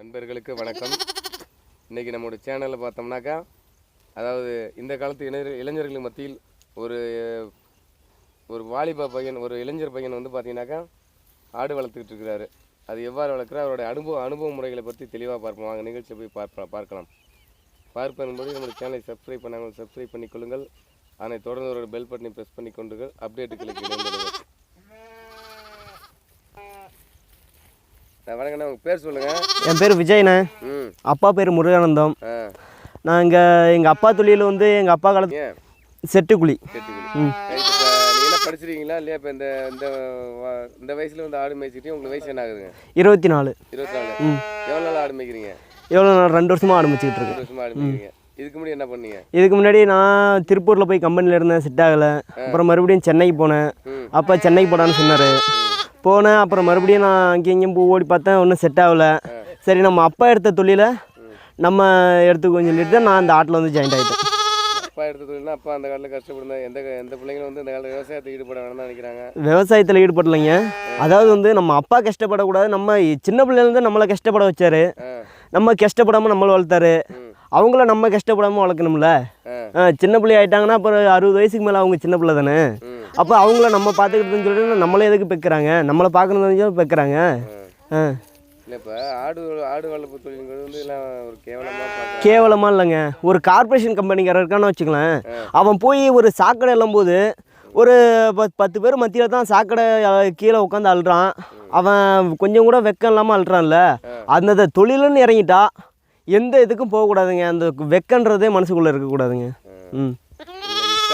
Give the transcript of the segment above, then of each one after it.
நண்பர்களுக்கு வணக்கம். இன்றைக்கி நம்மளோட சேனலில் பார்த்தோம்னாக்கா அதாவது இந்த காலத்து இளைஞர் இளைஞர்கள் மத்தியில் ஒரு ஒரு வாலிப பையன் ஒரு இளைஞர் பையன் வந்து பார்த்தீங்கன்னாக்கா ஆடு வளர்த்துக்கிட்டு இருக்கிறாரு. அது எவ்வாறு வளர்க்குறா அவருடைய அனுபவ அனுபவ முறைகளை பற்றி தெளிவாக பார்ப்போம். வாங்க நிகழ்ச்சியை போய் பார்ப்ப பார்க்கலாம். பார்ப்பதன்போது நம்முடைய சேனலை சப்ஸ்கிரைப் பண்ணாங்க சப்ஸ்கிரைப் பண்ணிக்கொள்ளுங்கள். அதனை தொடர்ந்து ஒரு பெல் பட்டனை ப்ரெஸ் பண்ணி கொண்டு அப்டேட்டுகளுக்கு வணக்கண்ணா உங்கள் பேர் சொல்லுங்கள் என் பேர் விஜய்ண்ணே. அப்பா பேர் முருகானந்தம். நான் இங்கே எங்கள் அப்பா தொழில் வந்து எங்கள் அப்பா காலத்து செட்டுக்குழி. என்ன படிச்சிருக்கீங்களா? இல்லையா இப்போ இந்த இந்த இந்த வயசில் வந்து ஆடு மேய்ச்சிட்டு உங்களுக்கு வயசு என்ன ஆகுதுங்க? இருபத்தி நாலு இருபத்தி நாலு எவ்வளோ நாள் ஆடு மேய்க்கிறீங்க? எவ்வளோ நாள்? ரெண்டு வருஷமாக ஆரம்பிச்சிக்கிட்டு இருக்கேன் ரெண்டு வருஷமா ஆடு மேய்க்கிறீங்க. இதுக்கு முன்னாடி என்ன பண்ணீங்க? இதுக்கு முன்னாடி நான் திருப்பூரில் போய் கம்பெனியில் இருந்தேன் செட் ஆகலை. அப்புறம் மறுபடியும் சென்னைக்கு போனேன். அப்பா சென்னைக்கு போடான்னு சொன்னார். போனேன் அப்புறம் மறுபடியும் நான் அங்கேயும் இங்கேயும் போய் ஓடி பார்த்தேன் ஒன்றும் செட் ஆகலை. சரி நம்ம அப்பா எடுத்த தொழிலை நம்ம எடுத்துக்கோன்னு சொல்லிட்டு தான் நான் அந்த ஆட்டில் வந்து ஜாயின் ஆகிட்டேன் அப்பா எடுத்த தொழில்னா அப்பா அந்த காலத்தில் கஷ்டப்படுந்த எந்த எந்த பிள்ளைங்களும் வந்து இந்த காலத்தில் விவசாயத்தை ஈடுபட வேணாம் தான் நினைக்கிறாங்க. விவசாயத்தில் ஈடுபடலைங்க. அதாவது வந்து நம்ம அப்பா கஷ்டப்படக்கூடாது நம்ம சின்ன பிள்ளைலேருந்து நம்மளை கஷ்டப்பட வச்சாரு. நம்ம கஷ்டப்படாமல் நம்மளை வளர்த்தாரு. அவங்கள நம்ம கஷ்டப்படாமல் வளர்க்கணும்ல. சின்ன பிள்ளை ஆயிட்டாங்கன்னா அப்புறம் அறுபது வயசுக்கு மேலே அவங்க சின்ன பிள்ளை தானே? அப்போ அவங்கள நம்ம பார்த்துக்கிட்டுன்னு சொல்லிட்டு நம்மளே எதுக்கு பெக்கிறாங்க? நம்மளை பார்க்கணும்னு பெக்கிறாங்க. ஆ. இல்லை இப்போ ஆடு ஆடு வளர்ப்பு தொழில்ங்கிறது வந்து எல்லாம் ஒரு கேவலமாக இல்லைங்க. ஒரு கார்ப்பரேஷன் கம்பெனிக்காரர் இருக்கான்னு வச்சுக்கலாம் அவன் போய் ஒரு சாக்கடை போது ஒரு பத் பத்து பேர் மத்தியில் தான் சாக்கடை கீழே உட்காந்து அழுறான் அவன் கொஞ்சம் கூட வெக்கம் இல்லாமல் அழுறான்ல அந்த தொழிலுன்னு இறங்கிட்டா எந்த இதுக்கும் போகக்கூடாதுங்க. அந்த வெக்கன்றதே மனசுக்குள்ளே இருக்கக்கூடாதுங்க. ம்.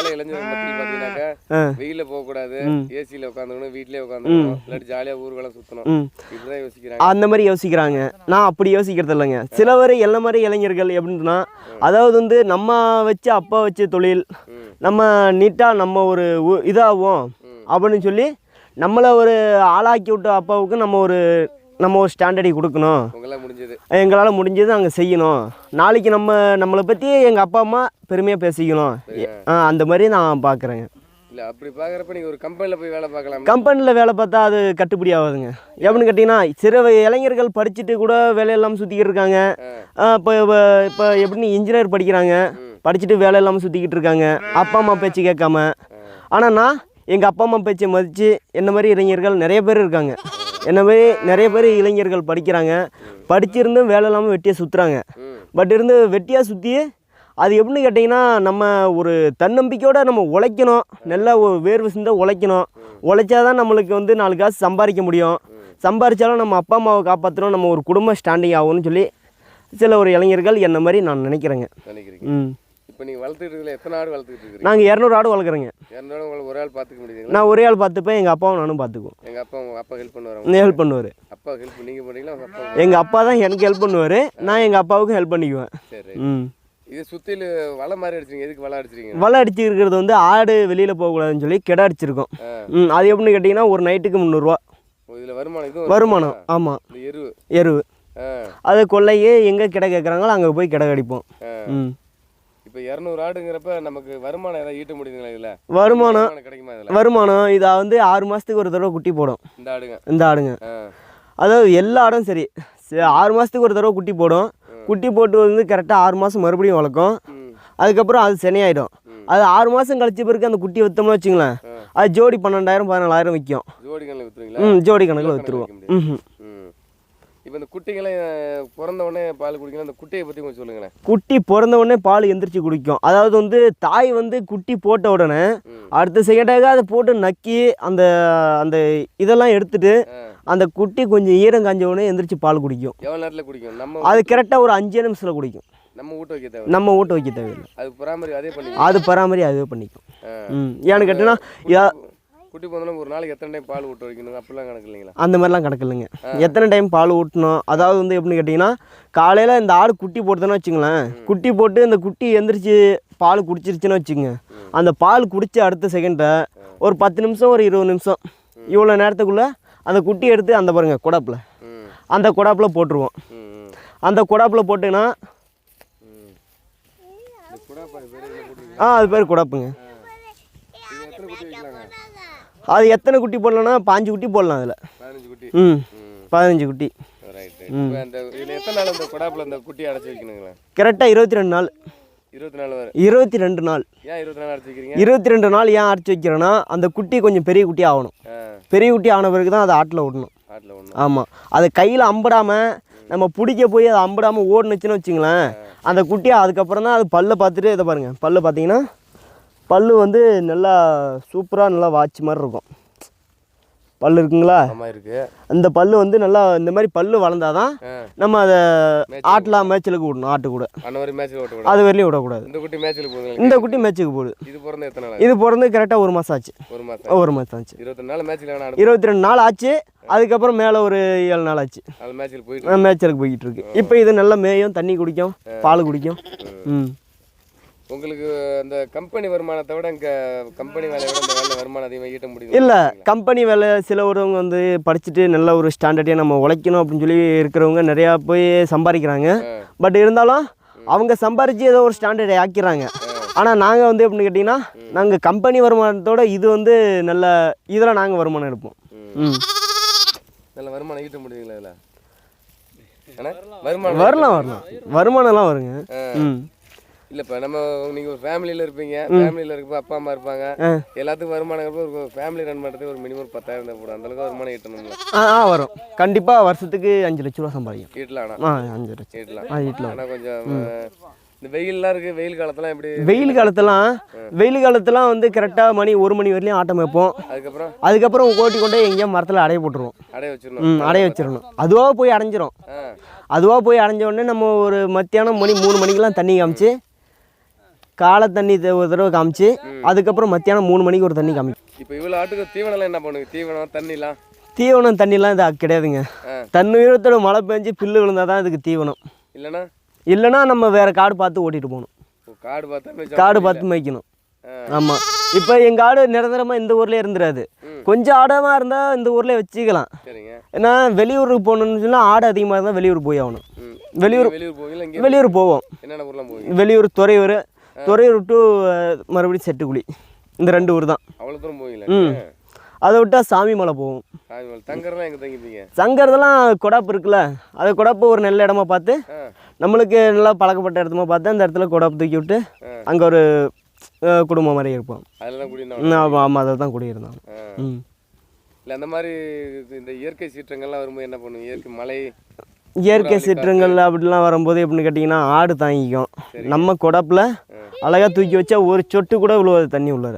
இக்கால இளைஞர்கள் மத்தியில் பார்த்தீங்கன்னாக்கா ஆ. வெயிலில் போகக்கூடாது ஏசியில் உட்காந்துக்கணும் வீட்டிலே உட்காந்துக்கணும் இல்லாட்டி ஜாலியாக ஊர்வலம் சுற்றணும் ம். இப்படிதான் யோசிக்கிறாங்க. அந்த மாதிரி யோசிக்கிறாங்க. நான் அப்படி யோசிக்கிறது இல்லைங்க. சிலவர் எல்லா மாதிரி இளைஞர்கள் எப்படின்னா அதாவது வந்து நம்ம வச்ச அப்பா வச்ச தொழில் நம்ம நீட்டாக நம்ம ஒரு இதாகும் அப்படின்னு சொல்லி நம்மளை ஒரு ஆளாக்கி விட்ட அப்பாவுக்கு நம்ம ஒரு நம்ம ஒரு ஸ்டாண்டர்டி கொடுக்கணும். முடிஞ்சது. எங்களால் முடிஞ்சது அங்கே செய்யணும். நாளைக்கு நம்ம நம்மளை பற்றி எங்கள் அப்பா அம்மா பெருமையாக பேசிக்கணும். ஆ, அந்த மாதிரி நான் பார்க்குறேங்க இல்லை அப்படி பார்க்குறப்ப நீங்கள் ஒரு கம்பெனியில் போய் வேலை பார்க்கலாம்? கம்பெனியில் வேலை பார்த்தா அது கட்டுப்படி ஆகாதுங்க. எப்படின்னு கேட்டிங்கன்னா சிறு இளைஞர்கள் படிச்சுட்டு கூட வேலையெல்லாம் சுற்றிக்கிட்டு இருக்காங்க. இப்போ இப்போ எப்படின்னு இன்ஜினியர் படிக்கிறாங்க. படிச்சுட்டு வேலை இல்லாமல் சுற்றிக்கிட்டு இருக்காங்க. அப்பா அம்மா பேச்சு கேட்காம. ஆனால் நான் எங்கள் அப்பா அம்மா பேச்சை மதித்து என்ன மாதிரி இளைஞர்கள் நிறைய பேர் இருக்காங்க. மாதிரி நிறைய பேர் இளைஞர்கள் படிக்கிறாங்க. படிச்சிருந்தும் வேலை இல்லாமல் வெட்டியாக சுற்றுறாங்க பட் இருந்து வெட்டியாக சுற்றி அது எப்படின்னு கேட்டிங்கன்னா நம்ம ஒரு தன்னம்பிக்கையோடு நம்ம உழைக்கணும். நல்லா வேர்வை சிந்த உழைக்கணும். உழைச்சாதான் நம்மளுக்கு வந்து நாலு காசு சம்பாதிக்க முடியும். சம்பாதிச்சாலும் நம்ம அப்பா அம்மாவை காப்பாற்றணும் நம்ம ஒரு குடும்ப ஸ்டாண்டிங் ஆகும்னு சொல்லி சில ஒரு இளைஞர்கள் என்ன மாதிரி நான் நினைக்கிறேங்க. நினைக்கிறீங்க. ம். இப்போ நீங்கள் வளர்த்துட்டு எத்தனை ஆடு வளர்த்துக்கிட்டு இருக்கிறீங்க நாங்கள் இரநூறு ஆடு வளர்க்குறேங்க. இரநூறு உங்களுக்கு ஒரு ஆள் பார்த்துக்க முடியுதுங்களா? நான் ஒரே ஆள் பார்த்துப்பேன் எங்கள் அப்பாவும் நானும் பார்த்துக்குவோம். எங்கள் அப்பா உங்கள் அப்பா ஹெல்ப் பண்ணுவாங்க ஹெல்ப் பண்ணுவார். அப்பா ஹெல்ப் நீங்கள் பண்ணுறீங்களா உங்கள் அப்பா எங்கள் அப்பா தான் எனக்கு ஹெல்ப் பண்ணுவார் நான் எங்கள் அப்பாவுக்கும் ஹெல்ப் பண்ணிக்குவேன். சரி. ம். இது சுற்றில வலை மாதிரி அடிச்சிங்க எதுக்கு வலை அடிச்சிருக்கீங்க? வலை அடிச்சு இருக்கிறது வந்து ஆடு வெளியில் போகக்கூடாதுன்னு சொல்லி கிட அடிச்சிருக்கோம். அது எப்படின்னு கேட்டிங்கன்னா ஒரு நைட்டுக்கு முந்நூறுரூவா இதில் வருமானம் வருமானம் ஆமாம் எருவு. ஆ. அது கொள்ளையே எங்கே கிட கேட்குறாங்களோ அங்கே போய் கிட கடிப்போம். ம். இப்போ இரநூறு ஆடுங்கிறப்ப நமக்கு வருமானம் ஏதாவது ஈட்ட முடியுதுங்களா இதில்? வருமானம் கிடைக்குமா இதில்? வருமானம் இதை வந்து ஆறு மாதத்துக்கு ஒரு தடவை குட்டி போடும். இந்த ஆடுங்க. இந்த ஆடுங்க. அதாவது எல்லா ஆடும் சரி. ஆறு மாதத்துக்கு ஒரு தடவை குட்டி போடும். குட்டி போட்டு வந்து கரெக்டாக ஆறு மாதம் மறுபடியும் வளர்க்கும். அதுக்கப்புறம் அது சனியாயிடும். அது ஆறு மாதம் கழிச்ச பிறகு அந்த குட்டி விற்றோம்னு வச்சுங்களேன் அது ஜோடி பன்னெண்டாயிரம் பதினாலாயிரம் விற்கும் ஜோடிகளில் விற்றுவீங்களா ம் ஜோடி கணக்கில் விற்றுருவோம் ம் இப்போ இந்த குட்டிகளை பிறந்த உடனே பால் குடிக்கலாம் அந்த குட்டியை பற்றி கொஞ்சம் சொல்லுங்களேன். குட்டி பிறந்த உடனே பால் எந்திரிச்சு குடிக்கும். அதாவது வந்து தாய் வந்து குட்டி போட்ட உடனே. அடுத்த செகண்டாக அதை போட்டு நக்கி அந்த அந்த இதெல்லாம் எடுத்துட்டு அந்த குட்டி கொஞ்சம் ஈரம் காஞ்ச உடனே எந்திரிச்சு பால் குடிக்கும். எவ்வளோ நேரத்தில் குடிக்கும்? நம்ம அது கரெக்டாக ஒரு அஞ்சு நிமிஷத்தில் குடிக்கும். நம்ம ஊட்ட வைக்க தேவை நம்ம ஊட்ட வைக்க தேவையில்லை. அது பராமரி அதே பண்ணி அது பராமரி அதுவே பண்ணிக்கும். ஏன்னு கேட்டிங்கன்னா யா- குட்டி பிறந்தாலும் ஒரு நாளைக்கு எத்தனை டைம் பால் ஊட்ட வைக்கணும்? அப்படிலாம் கணக்கு இல்லைங்களா அந்த மாதிரிலாம் கணக்கு இல்லைங்க எத்தனை டைம் பால் ஊட்டணும்? அதாவது வந்து எப்படின்னு கேட்டிங்கன்னா காலையில் இந்த ஆடு குட்டி போடுதுன்னு வச்சுங்களேன் குட்டி போட்டு இந்த குட்டி எந்திரிச்சு பால் குடிச்சிருச்சுன்னு வச்சுங்க. அந்த பால் குடிச்ச அடுத்த செகண்டை ஒரு பத்து நிமிஷம் ஒரு இருபது நிமிஷம் இவ்வளோ நேரத்துக்குள்ளே அந்த குட்டி எடுத்து அந்த பாருங்க குடாப்பில். அந்த குடாப்பில் போட்டுருவோம். அந்த குடாப்பில் போட்டுருக்கீங்க? ஆ அது பேர் குடாப்புங்க இது எத்தனை குட்டி வைக்கலாங்க அது எத்தனை குட்டி போடலாம்னா பாஞ்சு குட்டி போடலாம் அதில். ம். பதினஞ்சு குட்டி. கரெக்டாக இருபத்தி ரெண்டு நாள் இருபத்தி ரெண்டு நாள். இருபத்தி ரெண்டு நாள். ஏன் அடைச்சி வைக்கிறேன்னா அந்த குட்டி கொஞ்சம் பெரிய குட்டி ஆகணும். பெரிய குட்டி ஆன பிறகு தான் அதை ஆட்டில் விடணும். ஆமாம் அதை கையில் அம்பிடாமல் நம்ம பிடிக்க போய் அதை அம்பிடாமல் ஓடுனுச்சுன்னு வச்சுங்களேன் அந்த குட்டியை அதுக்கப்புறம் தான் அது பல்லை பார்த்துட்டு இதை பாருங்கள் பல்லு பார்த்தீங்கன்னா பல்லு வந்து நல்லா சூப்பராக நல்லா வாட்ச் மாதிரி இருக்கும். பல்லு இருக்குங்களா? அந்த பல்லு வந்து நல்லா இந்த மாதிரி பல்லு வளர்ந்தாதான் நம்ம அதை ஆட்டலாம் மேய்ச்சலுக்கு விடணும் ஆட்டு கூட. அது வரலையும் விடக்கூடாது. இந்த குட்டி மேட்ச்சில் போகுதுங்க இந்த குட்டி மேட்ச்சுக்கு போகுது இது பிறந்த எத்தனை இது பிறந்து கரெக்டாக ஒரு மாதம் ஆச்சு. ஒரு மாதம் ஒரு மாதம் ஆச்சு. இருபத்தி ரெண்டு நாள் ஆச்சு. அதுக்கப்புறம் மேலே ஒரு ஏழு நாள் ஆச்சு. மேட்ச்சில் போயிட்டு மேய்ச்சலுக்கு போய்கிட்டு இருக்கு. இப்போ இது நல்லா மேயும் தண்ணி குடிக்கும் பால் குடிக்கும். ம். உங்களுக்கு அந்த கம்பெனி வருமானத்தை விட இங்கே கம்பெனி விட இந்த வேலை வருமானம் அதிகமாக ஈட்ட முடியும் இல்லை கம்பெனி வேலை சிலவரவங்க வந்து படிச்சுட்டு நல்ல ஒரு ஸ்டாண்டர்டையாக நம்ம உழைக்கணும் அப்படின்னு சொல்லி இருக்கிறவங்க நிறையா போய் சம்பாதிக்கிறாங்க. பட் இருந்தாலும் அவங்க சம்பாரித்து ஏதோ ஒரு ஸ்டாண்டர்டை ஆக்கிறாங்க ஆனால் நாங்கள் வந்து எப்படின்னு கேட்டிங்கன்னா நாங்கள் கம்பெனி வருமானத்தோட இது வந்து நல்ல இதில் நாங்கள் வருமானம் எடுப்போம். ம். நல்ல வருமானம் ஈட்ட முடியுங்களா இதில்? வருமானம் வரலாம் வரலாம். வருமானம்லாம் வருங்க. ம். இல்ல இப்ப நம்ம நீங்க ஒரு ஃபேமிலியில இருப்பீங்க ஃபேமிலியில இருக்கப்ப அப்பா அம்மா இருப்பாங்க. எல்லாத்துக்கும் வருமானம் ஒரு ஃபேமிலி ரன் பண்ணுறதுக்கு ஒரு மினிமம் பத்தாயிரம் தான் போடும். அந்த அளவுக்கு வருமானம் ஈட்டணும்ல. ஆ வரும். கண்டிப்பாக வருஷத்துக்கு அஞ்சு லட்ச ரூபா சம்பாதிக்கும் ஈட்டலாம் ஆ அஞ்சு லட்சம். ஈட்டலாம். ஆ வீட்டில் ஆனா கொஞ்சம் இந்த வெயில்லாம் இருக்கு வெயில் காலத்தெல்லாம் எப்படி? வெயில் காலத்தெல்லாம் வெயில் காலத்தெல்லாம் வந்து கரெக்டாக மணி ஒரு மணி வரையிலும் ஆட்டம் வைப்போம். அதுக்கப்புறம்? அதுக்கப்புறம் கோட்டி கொண்டே எங்கேயோ மரத்தில் அடைய போட்டுருவோம். அடைய வச்சிடணும். அடைய வச்சிடணும். அதுவாக போய் அடைஞ்சிரும். அதுவாக போய் அடைஞ்ச உடனே நம்ம ஒரு மத்தியானம் மணி மூணு மணிக்கெலாம் தண்ணி காமிச்சு காலை தண்ணி ஒரு தடவை காமிச்சு அதுக்கப்புறம் மத்தியானம் மூணு மணிக்கு ஒரு தண்ணி காமிக்கும். இப்போ இவ்வளோ ஆட்டுக்கு தீவனம்லாம் என்ன பண்ணுங்க தீவனம் தண்ணிலாம்? தீவனம் தண்ணிலாம் இது கிடையாதுங்க. ஆ. தன்னுயிரத்தோட மழை பெஞ்சு பில்லு விழுந்தால் தான் இதுக்கு தீவனம். இல்லைன்னா? இல்லைன்னா நம்ம வேறு காடு பார்த்து ஓட்டிட்டு போகணும். காடு பார்த்தா காடு பார்த்து மேய்க்கணும். ஆமாம் இப்போ எங்கள் ஆடு நிரந்தரமாக இந்த ஊர்லேயே இருந்துடாது கொஞ்சம் ஆடமாக இருந்தால் இந்த ஊர்லேயே வச்சுக்கலாம். ஏன்னா வெளியூருக்கு போகணுன்னு சொன்னால் ஆடு அதிகமாக இருந்தால் வெளியூர் போய் ஆகணும். வெளியூர் வெளியூர் போவோம். வெளியூர் துறையூர் துறையூர் டு மறுபடியும் செட்டுக்குழி. இந்த ரெண்டு ஊர் தான். அவ்வளோ தூரம் போவீங்களா ம். அதை விட்டால் சாமி மலை போவோம் மலை. தங்கறலாம் எங்கே தங்கிப்பீங்க? சங்கரதெல்லாம் கொடாப்பு இருக்குல்ல. அது கொடாப்பு ஒரு நல்ல இடமா பார்த்து நம்மளுக்கு நல்லா பழக்கப்பட்ட இடமா பார்த்து அந்த இடத்துல கொடாப்பு தூக்கி விட்டு அங்கே ஒரு குடும்பம் மாதிரி இருப்போம். ஆமாம் ஆமாம் அதை தான் குடியிருந்தோம் ம். இல்லை அந்த மாதிரி இந்த இயற்கை சீற்றங்கள்லாம் வரும்போது என்ன பண்ணுவீங்க? இயற்கை மழை இயற்கை சீற்றங்கள் அப்படிலாம் வரும்போது எப்படின்னு கேட்டிங்கன்னா ஆடு தாங்கிக்கும். நம்ம கொடாப்பில் அழகாக தூக்கி வச்சா ஒரு சொட்டு கூட விழுவாது தண்ணி உள்ளார.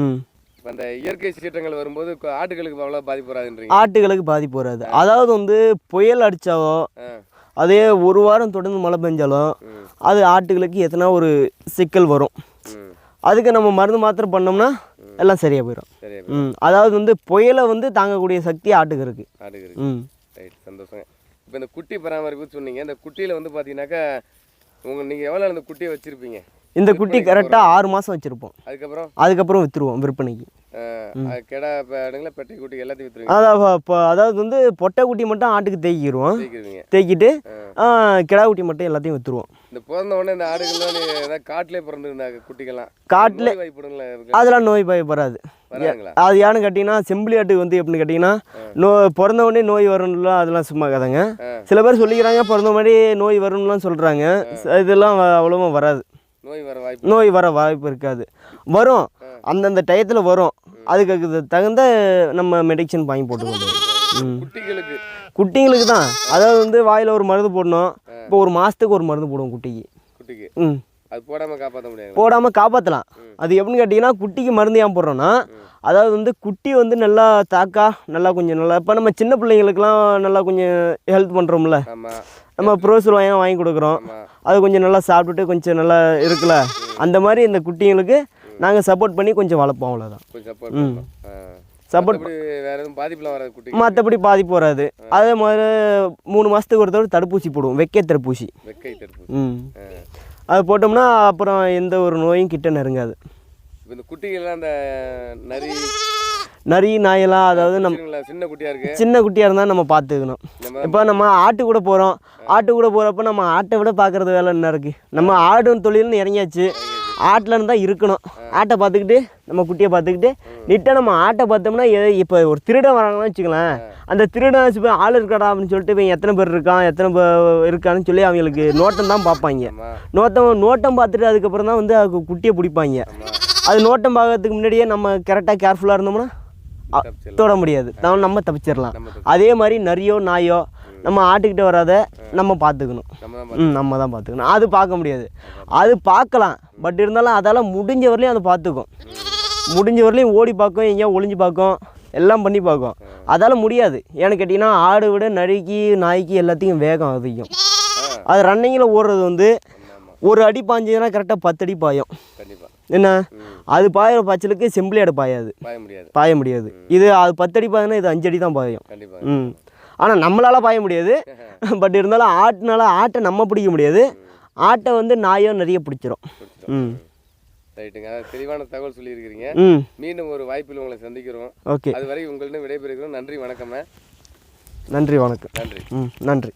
ம். அந்த இயற்கை சீற்றங்கள் வரும்போது ஆட்டுகளுக்கு அவ்வளோ பாதிப்பு வராதுன்றீங்க. ஆட்டுகளுக்கு பாதிப்பு வராது. அதாவது வந்து புயல் அடித்தாவோ அதே ஒரு வாரம் தொடர்ந்து மழை பெஞ்சாலும் அது ஆட்டுகளுக்கு எத்தனா ஒரு சிக்கல் வரும். அதுக்கு நம்ம மருந்து மாத்திரை பண்ணோம்னா எல்லாம் சரியாக போயிடும் ம். அதாவது வந்து புயலை வந்து தாங்கக்கூடிய சக்தி ஆட்டுக்கு இருக்குது ம். ரைட் சந்தோஷங்க. இப்போ இந்த குட்டி பராமரிப்பு சொன்னீங்க. இந்த குட்டியில் வந்து பார்த்தீங்கன்னாக்கா உங்கள் நீங்கள் எவ்வளோ அந்த குட்டியை வச்சுருப்பீங்க? இந்த குட்டி கரெக்டாக ஆறு மாதம் வச்சுருப்போம். அதுக்கப்புறம்? அதுக்கப்புறம் விற்றுருவோம் விற்பனைக்கு. கெடா பெட்டை குட்டி எல்லாத்தையும் அதாவது இப்போ அதாவது வந்து பொட்டை குட்டி மட்டும் ஆட்டுக்கு தேக்கிடுவோம் தேய்க்கிறீங்க தேக்கிட்டு கிடா குட்டி மட்டும் எல்லாத்தையும் விற்றுருவோம் இந்த பிறந்த உடனே இந்த ஆடுகள்லாம் நீ ஏதாவது காட்டிலே பிறந்துருந்தாங்க குட்டிகள்லாம் அதெல்லாம் நோய் பய வராது. வராங்களா அது ஏன்னு கேட்டிங்கன்னா செம்பிளி ஆட்டுக்கு வந்து எப்படின்னு கேட்டிங்கன்னா நோ பிறந்த உடனே நோய் வரும்லாம் அதெல்லாம் சும்மா கதைங்க. சில பேர் சொல்லிக்கிறாங்க பிறந்த மாதிரி நோய் வரும்லாம் சொல்கிறாங்க இதெல்லாம் அவ்வளவா வராது. நோய் வர வாய்ப்பு நோய் வர வாய்ப்பு இருக்காது. வரும். அந்தந்த டயத்தில் வரும். அதுக்கு தகுந்த நம்ம மெடிசன் வாங்கி போட்டுக்கணும். குட்டிகளுக்கு. குட்டிங்களுக்கு தான். அதாவது வந்து வாயில் ஒரு மருந்து போடணும். இப்போ ஒரு மாதத்துக்கு ஒரு மருந்து போடுவோம் குட்டிக்கு. குட்டிக்கு. ம். அது போடாமல் காப்பாற்ற முடியாது போடாமல் காப்பாற்றலாம் அது எப்படின்னு கேட்டிங்கன்னா குட்டிக்கு மருந்து ஏன் போடுறோன்னா அதாவது வந்து குட்டி வந்து நல்லா தாக்கா நல்லா கொஞ்சம் நல்லா இப்போ நம்ம சின்ன பிள்ளைங்களுக்குலாம் நல்லா கொஞ்சம் ஹெல்ப் பண்ணுறோம்ல நம்ம ப்ரோசல் வாங்கி வாங்கி கொடுக்குறோம். அது கொஞ்சம் நல்லா சாப்பிட்டுட்டு கொஞ்சம் நல்லா இருக்குல்ல. அந்த மாதிரி இந்த குட்டிங்களுக்கு நாங்கள் சப்போர்ட் பண்ணி கொஞ்சம் வளர்ப்போம் அவ்வளோதான் கொஞ்சம் சப்போர்ட் மற்றபடி பாதிப்பு வராது. அதே மாதிரி மூணு மாதத்துக்கு ஒரு தடவை தடுப்பூசி போடுவோம். வெக்கை தடுப்பூசி. ம். அது போட்டோம்னா அப்புறம் எந்த ஒரு நோயும் கிட்ட நெருங்காது. இந்த குட்டிகள்லாம் அந்த நரி நரி நாயெல்லாம் அதாவது நம்ம சின்ன குட்டியா இருக்கு? சின்ன குட்டியாக இருந்தால் நம்ம பார்த்துக்கணும் இப்போ நம்ம ஆட்டு கூட போகிறோம் ஆட்டு கூட போகிறப்ப நம்ம ஆட்டை விட பார்க்குறது வேலை என்ன இருக்குது நம்ம ஆடும் தொழில்னு இறங்கியாச்சு. ஆட்டில் தான் இருக்கணும். ஆட்டை பார்த்துக்கிட்டு நம்ம குட்டியை பார்த்துக்கிட்டு நீட்டாக நம்ம ஆட்டை பார்த்தோம்னா இப்போ ஒரு திருடன் வராங்கன்னு வச்சுக்கலாம் அந்த திருடன் வச்சு போய் ஆள் இருக்காடா அப்படின்னு சொல்லிட்டு இப்போ எத்தனை பேர் இருக்கான் எத்தனை பேர் இருக்கான்னு சொல்லி அவங்களுக்கு நோட்டம் தான் பார்ப்பாங்க. நோட்டம் நோட்டம் பார்த்துட்டு அதுக்கப்புறம் தான் வந்து அதுக்கு குட்டியை பிடிப்பாங்க. அது நோட்டம் பார்க்கறதுக்கு முன்னாடியே நம்ம கரெக்டாக கேர்ஃபுல்லாக இருந்தோம்னா தொட முடியாது. நம்ம தப்பிச்சிடலாம். அதே மாதிரி நரியோ நாயோ நம்ம ஆட்டுக்கிட்ட வராத நம்ம பார்த்துக்கணும் நம்ம தான் பார்த்துக்கணும் அது பார்க்க முடியாது. அது பார்க்கலாம். பட் இருந்தாலும் அதால் முடிஞ்ச வரலையும் அதை பார்த்துக்கும் முடிஞ்ச வரலையும் ஓடி பார்க்கும் எங்கேயா ஒளிஞ்சு பார்க்கும் எல்லாம் பண்ணி பார்க்கும். அதால் முடியாது. ஏன்னு கேட்டிங்கன்னா ஆடு விட நரிக்கு நாய்க்கு எல்லாத்தையும் வேகம் அதிகம். அது ரன்னிங்கில் ஓடுறது வந்து ஒரு அடி பாஞ்சதுன்னா கரெக்டாக பத்து அடி பாயும். என்ன? அது பாயிற பாய்ச்சலுக்கு செம்பிளியாடு பாயாது. பாய முடியாது. பாய முடியாது. இது அது பத்து அடி பாயுதுன்னா இது அஞ்சு அடி தான் பாயும். ம். ஆனால் நம்மளால பாய முடியாது. பட் இருந்தாலும் ஆட்டுனால ஆட்டை நம்ம பிடிக்க முடியாது. ஆட்டை வந்து நாயோ நிறைய பிடிச்சிரும். ம். ரைட்டுங்க. தெளிவான தகவல் சொல்லியிருக்கிறீங்க. மீண்டும் ஒரு வாய்ப்பில் உங்களை சந்திக்கிறோம். ஓகே. அது வரை உங்களிடம் விடைபெறுகிறோம். நன்றி வணக்கம்ண்ணே நன்றி வணக்கம். நன்றி. ம் நன்றி.